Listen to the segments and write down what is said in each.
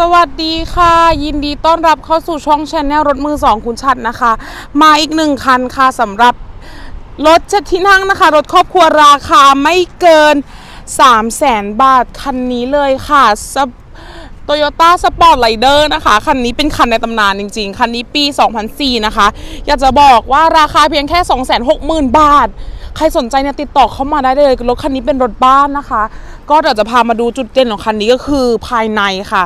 สวัสดีค่ะ ยินดีต้อนรับเข้าสู่ช่องชแนลรถมือสองคุณชัดนะคะ มาอีกหนึ่งคันค่ะสำหรับรถเจ็ดที่นั่งนะคะ รถครอบครัวราคาไม่เกิน 3 0 0แสนบาท คันนี้เลยค่ะโตโยต้าสปอร์ตไ d เดอร์นะคะ คันนี้เป็นคันในตำนานจริง ๆ คันนี้ปี 2004 นะคะ อยากจะบอกว่าราคาเพียงแค่ 260,000 บาท ใครสนใจเนี่ยติดต่อเข้ามาได้เลยรถคันนี้เป็นรถบ้านนะคะ ก็เดี๋ยวจะพามาดูจุดเด่นของคันนี้ก็คือภายในค่ะ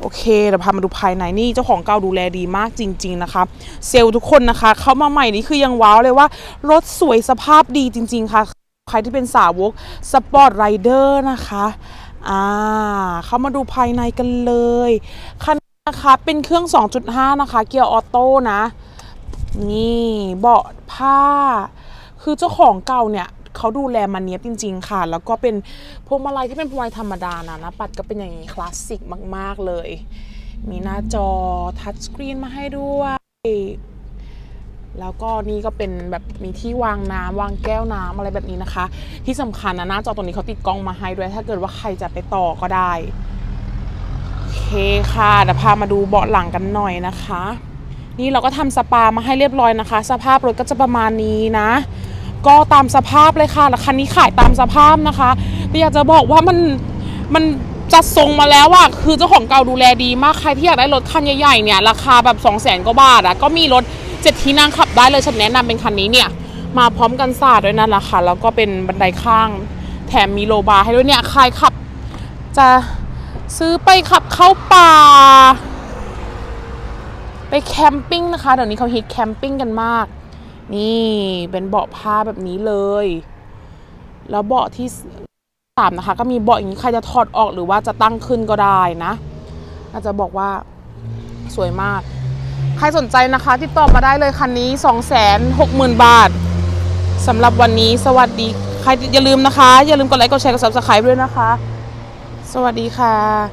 โอเคเดี๋ยวพามาดูภายในนี่เจ้าของเก่าดูแลดีมากจริง ๆ นะคะ เซลล์ทุกคนนะคะ เข้ามาใหม่นี่คือยังว้าวเลยว่ารถสวยสภาพดีจริง ๆ ค่ะ ใครที่เป็นสาวกสปอร์ตไรเดอร์นะคะอ่าเข้ามาดูภายในกันเลยคันนะคะเป็นเครื่อง 2.5 นะคะ เกียร์ออโต้นะ นี่เบาะผ้า คือเจ้าของเก่าเนี่ย เขาดูแลมาเนี้ยบจริง ๆ ค่ะ แล้วก็เป็นพวงมาลัยที่เป็นพวงมาลัยธรรมดานะนะปัดก็เป็นอย่างนี้คลาสสิกมาก ๆ เลย มีหน้าจอทัชสกรีนมาให้ด้วย แล้วก็นี่ก็เป็นแบบมีที่วางน้ำวางแก้วน้ำอะไรแบบนี้นะคะ ที่สำคัญนะหน้าจอตัวนี้เขาติดกล้องมาให้ด้วย ถ้าเกิดว่าใครจะไปต่อก็ได้โอเคค่ะเดี๋ยวพามาดูเบาะหลังกันหน่อยนะคะ นี่เราก็ทำสปามาให้เรียบร้อยนะคะ สภาพรถก็จะประมาณนี้นะ ก็ตามสภาพเลยค่ะคันนี้ขายตามสภาพนะคะแต่อยากจะบอกว่ามันมันจัดทรงมาแล้วอะคือเจ้าของเก่าดูแลดีมากใครที่อยากได้รถคันใหญ่ๆเนี่ยราคาแบบ 2 0 0แสนกว่าบาทอะก็มีรถเจ็ดที่นั่งขับได้เลยฉันแนะนำเป็นคันนี้เนี่ย มาพร้อมกันศาสตร์ด้วยนั่นแหละค่ะแล้วก็เป็นบันไดข้าง แถมมีโลบาร์ให้ด้วยเนี่ยใครขับ จะซื้อไปขับเข้าป่า ไปแคมปิ้งนะคะเดี๋ยวนี้เขาฮิตแคมปิ้งกันมาก นี่เป็นเบาะผ้าแบบนี้เลย แล้วเบาะที่สามนะคะ ก็มีเบาะอย่างนี้ใครจะถอดออกหรือว่าจะตั้งขึ้นก็ได้นะอาจจะบอกว่าสวยมาก ใครสนใจนะคะติดต่อมาได้เลยคันนี้ 260,000 บาทสำหรับวันนี้สวัสดี ใครอย่าลืมนะคะ อย่าลืมกดไลค์กดแชร์กด subscribe ด้วยนะคะ สวัสดีค่ะ